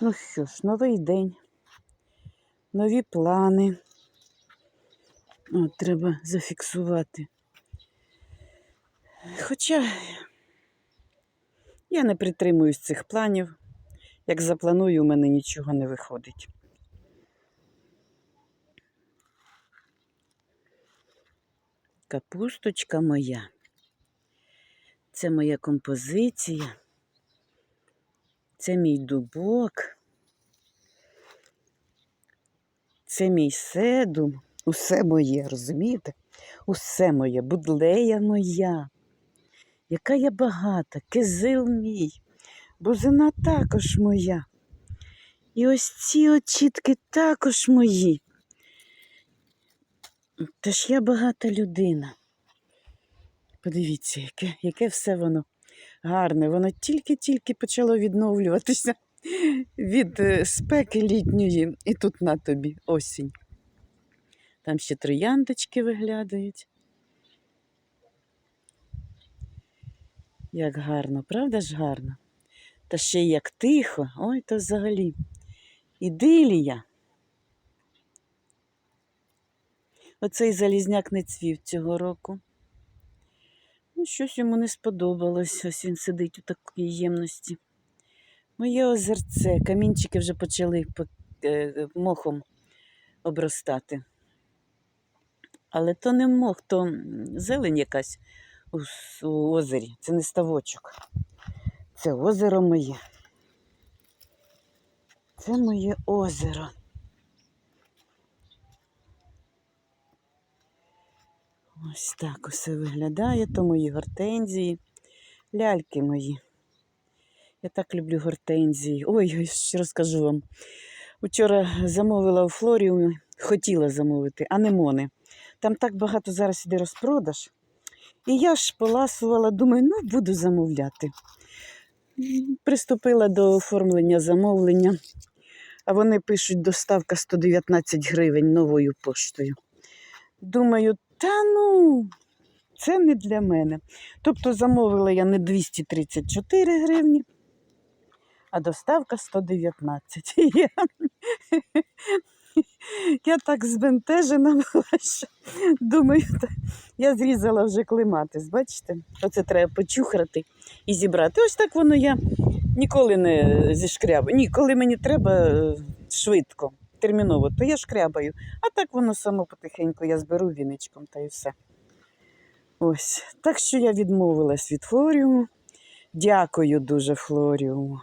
Ну що ж, новий день, нові плани. От, треба зафіксувати. Хоча я не притримуюсь цих планів. Як запланую, у мене нічого не виходить. Капусточка моя. Це моя композиція. Це мій дубок. Це мій седум. Усе моє, розумієте? Усе моє, будлея моя. Яка я багата, кизил мій, бузина також моя. І ось ці очітки також мої. Та ж я багата людина. Подивіться, яке, яке все воно гарне. Воно тільки-тільки почало відновлюватися від е, спеки літньої, і тут на тобі осінь. Там ще трояндочки виглядають. Як гарно, правда ж гарно? Та ще як тихо, ой, то взагалі. Ідилія. Оцей залізняк не цвів цього року. Ну, щось йому не сподобалось. Ось він сидить у такій ємності. Моє озерце, камінчики вже почали е, мохом обростати. Але то не мох, то зелень якась у озері. Це не ставочок. Це озеро моє. Це моє озеро. Ось так усе виглядає, то мої гортензії, ляльки мої. Я так люблю гортензії. Ой, що розкажу вам. Вчора замовила у Флоріумі, хотіла замовити, анемони. Там так багато зараз іде розпродаж. І я ж поласувала, думаю, ну буду замовляти. Приступила до оформлення замовлення, а вони пишуть доставка 119 гривень новою поштою. Думаю, та ну, це не для мене. Тобто замовила я не 234 гривні, а доставка 119. Я, так збентежена була, що думаю, я зрізала вже клематис, бачите? Оце треба почухрати і зібрати. Ось так воно я ніколи не зішкрябаю. Ні, коли мені треба е, швидко, терміново, то я шкрябаю. А так воно само потихеньку я зберу віничком та і все. Ось. Так що я відмовилась від флоріуму. Дякую дуже флоріуму.